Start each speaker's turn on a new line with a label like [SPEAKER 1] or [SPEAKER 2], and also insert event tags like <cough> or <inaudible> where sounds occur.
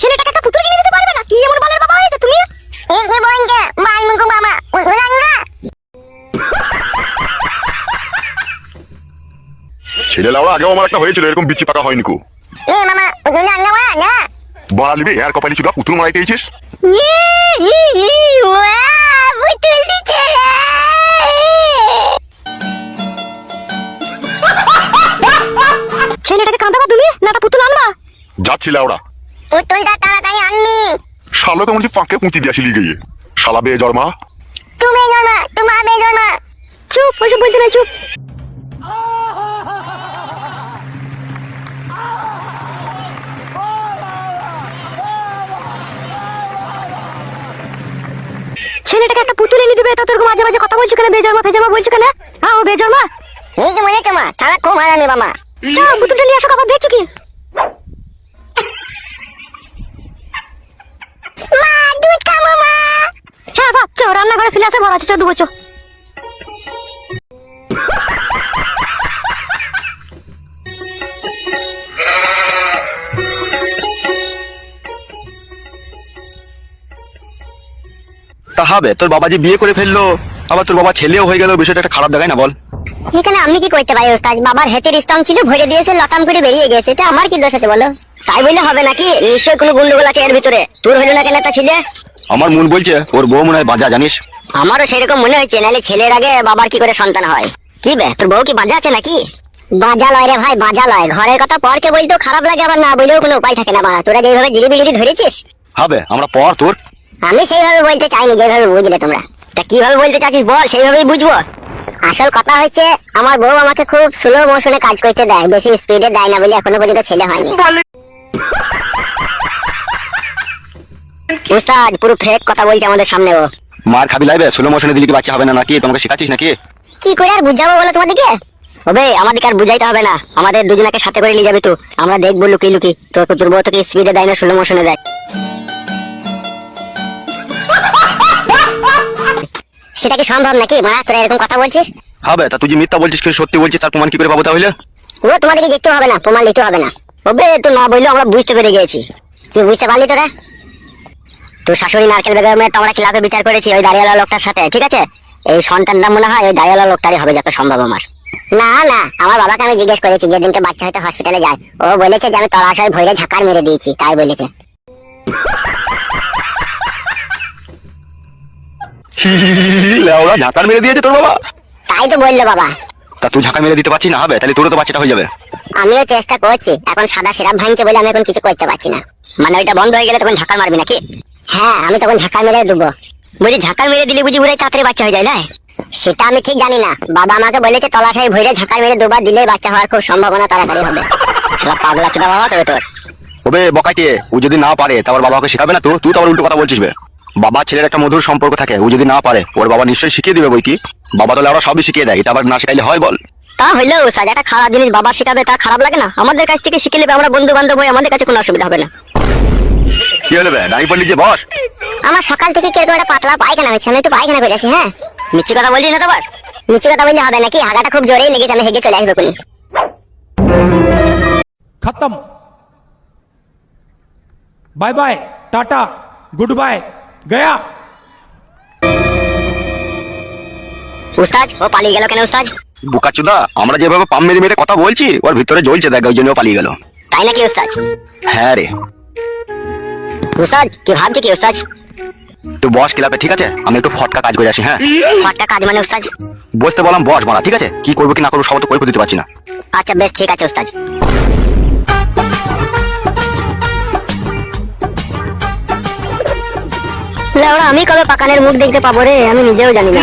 [SPEAKER 1] ছেলেটাকে একটা পুতুল কিনে দিতে পারবে না। কি এমন বালের বাবা হয়েছে তুমি?
[SPEAKER 2] বাল মুকু মামা উলাঙ্গা
[SPEAKER 3] ছেলে লাউড়া আগেও আমার একটা হয়েছিল এরকম বিচি পাকা হয়নি কো।
[SPEAKER 2] এ মামা উলাঙ্গা না?
[SPEAKER 3] বাড়ালিবি আর কপালি চুদা পুতুল মারাইতে এইছিস
[SPEAKER 2] পুতুল <laughs>
[SPEAKER 1] ছেলেটাকে কাঁদাবা তুমি না একটা পুতুল আনবা।
[SPEAKER 3] যাচ্ছি লাউড়া।
[SPEAKER 2] পুতুলটা তাড়াতাড়ি আননি
[SPEAKER 3] শালো তো মনে হচ্ছে পাঁকে পুঁতি দিয়াছিলি গিয়ে। শালা বে জর্মা
[SPEAKER 2] তুমি জন্মা তোমার বে জন্মা।
[SPEAKER 1] চুপ ওইসব বলতে নাই চুপ। ছেলেটাকে একটা পুতুল এনে দিবে তা তোর মাঝে মাঝে কথা বলছো কেন? বেজন্মা ফেজন্মা বলছো কেন? হ্যাঁ ও বেজন্মা
[SPEAKER 2] এই তো মনে তোমা তারা খুব হারামি মামা।
[SPEAKER 1] চা পুতুলটা নিয়ে আসো আবার দেখছ কি
[SPEAKER 2] মা দুধ খাব মা
[SPEAKER 1] হ্যাঁ বাপ ফিরে আসে ঘর আছে চো দু বছর
[SPEAKER 4] হবে তোর বাবা যে বিয়ে করে ফেলল আবার তোর বাবা ছেলেও হয়ে গেল বিষয়টা একটা খারাপ দেখায় না বল।
[SPEAKER 2] এখানে আমি কি করতে পারি ওস্তাদ? বাবার হেতের স্টং ছিল ভরে দিয়েছে লটাম করে বেরিয়ে গেছে এটা আমার কি দোষ আছে বলো? তাই বললে হবে নাকি? নিশ্চয়ই কোনো গুন্ডগোল আছে এর ভিতরে। তোর হইল না কেন একটা ছেলে?
[SPEAKER 4] আমার মন বলছে ওর বউ মনে হয় বাজা জানিস?
[SPEAKER 2] আমারও সেরকম মনে হচ্ছে নাহলে ছেলের আগে বাবার কি করে সন্তান হয়? কি বে তোর বউ কি বাজা আছে নাকি? বাজা লয় রে ভাই বাজা লয় ঘরের কথা পরকে বলতেও খারাপ লাগে আবার না বলেও কোনো উপায় থাকে না বাড়া। তোরা যেভাবে জিগি বিগিরি ধরেছিস?
[SPEAKER 4] হবে আমরা পর তোর।
[SPEAKER 2] আমি সেইভাবে বলতে চাইনি যেভাবে বুঝলে তোমরা। তা কীভাবে বলতে চাচ্ছিস বল সেইভাবেই বুঝব। আসল কথা হচ্ছে আমার বউ আমাকে খুব স্লো মোশনে কাজ করতে দেয় বেশি স্পিডে দেয় না বলে এখনও পর্যন্ত ছেলে হয়নি। উস্তাদ পুরো ফেক কথা বলছে আমাদের সামনে ও।
[SPEAKER 4] মার খাবি লাইবে? ষোলো মোশনে দিলে কি বাচ্চা হবে না নাকি? তোমাকে শেখাচ্ছিস নাকি?
[SPEAKER 2] কি করে আর বুঝাবো বলো তোমাদেরকে ওবে আমাদেরকে আর বুঝাইতে হবে না। আমাদের দুজনকে সাথে করে নিয়ে যাবে তো। আমরা দেখব লুকি লুকি তোর তোর বউ তোকে স্পিডে দেয় না স্লো মোশনে দেয়। সেটা কি সম্ভব নাকি? মারা তোরা এরকম কথা বলছিস?
[SPEAKER 4] হবে তা তুই যে মিথ্যা বলছিস কি সত্যি বলছিস তার প্রমাণ কি করে পাবো তাহলে?
[SPEAKER 2] ও তোমাদেরকে দেখতে হবে না প্রমাণ নিতে হবে না। ওবে তো না বললে আমরা বুঝতে পেরে গেছি কি বুঝতে পারলি তোরা? তোর শাশুড়ি নারকেল বেগমের তো আমরা খিলাফে বিচার করেছি ওই দাঁড়িয়ালা লোকটার সাথে ঠিক আছে? এই সন্তানটা মনে হয় ওই দাঁড়িয়ালা লোকটারই হবে যত সম্ভব আমার। না না আমার বাবাকে আমি জিজ্ঞেস করেছি যেদিনকে বাচ্চা হয়তো হসপিটালে যায়। ও বলেছে যে আমি তলাশয় ভৈরে ঝাঁকার মেরে দিয়েছি তাই বলেছে।
[SPEAKER 4] লেওড়া ঝাঁকার মেরে দিয়েছে তোর বাবা?
[SPEAKER 2] তাই তো বলল বাবা।
[SPEAKER 4] তা তুই ঝাঁকা মেরে দিতে পারছিস না হবে? তাহলে তোরও তো বাচ্চাটা হয়ে যাবে।
[SPEAKER 2] আমিও চেষ্টা করছি এখন সাদা সিরাপ ভাঙছে বলে আমি এখন কিছু করতে পারছি না। মানে ওইটা বন্ধ হয়ে গেলে তখন ঝাঁকার মারবি নাকি? হ্যাঁ আমি তখন ঝাঁকার মেরে দেবো বুঝি ঝাঁকার মেরে দিলে বুঝি বুড়াই তাড়াতাড়ি বাচ্চা হয়ে যায় না সেটা আমি ঠিক জানি না। বাবা আমাকে বলেছে তলাশাই ভরে ঝাঁকার মেরে দুবার দিলে বাচ্চা হওয়ার খুব সম্ভাবনা তাড়াতাড়ি হবে। শালা পাগলা চোদা বাবা তবে তোর।
[SPEAKER 4] ওবে বকাইতে ও যদি না পারে তারপর বাবাকে শেখাবে না তো? তুই তো আবার উল্টো কথা বলছিস বে। বাবা ছেলের একটা মধুর সম্পর্ক থাকে ও যদি না পারে ওর বাবা নিশ্চয়ই শিখিয়ে দিবে বই কি বাবা তো ওরা সবই শিখিয়ে দেয় এটা আবার না শেখাইলে হয় বল।
[SPEAKER 2] তা হইলেও স্যার একটা খারাপ জিনিস বাবা শেখাবে তা খারাপ লাগে না। আমাদের কাছ থেকে শিখে নেবে আমরা বন্ধু বান্ধব হয়ে আমাদের কাছে কোনো অসুবিধা হবে না।
[SPEAKER 4] কি হলো বে? বস।
[SPEAKER 2] আমার সকাল থেকে কেউ একটা পাতলা পায়খানা হয়েছে আমি একটু পায়খানা করে আসি হ্যাঁ?
[SPEAKER 4] কথা না
[SPEAKER 2] কথা বললে হবে নাকি? হাগাটা খুব জোরেই লেগেছে আমি হেগে চলে কোনি
[SPEAKER 5] খতম। Bye bye tata good bye
[SPEAKER 2] Gaya. ও পালিয়ে গেল কেন উস্তাদ?
[SPEAKER 4] বুকাচুদা আমরা যেভাবে পাম মেরে মেরে কথা বলছি ওর ভিতরে জ্বলছে দেখ ওই জন্য পালিয়ে গেল।
[SPEAKER 2] তাই নাকি
[SPEAKER 4] হ্যাঁ রে।
[SPEAKER 2] উস্তাজ কি ভাবছ কি উস্তাজ
[SPEAKER 4] তুই বস ক্লাবে ঠিক আছে? আমি একটু ফটকা কাজ করে আসি হ্যাঁ?
[SPEAKER 2] ফাটকা কাজ মানে উস্তাজ
[SPEAKER 4] বসতে বললাম বস মারা ঠিক আছে? কি করব কি না করব সব তো করে দিতে পারছি না।
[SPEAKER 2] আচ্ছা বেশ ঠিক আছে উস্তাজ আমি কবে পাকানের মুখ দেখতে পাবো রে? আমি নিজেও জানি না।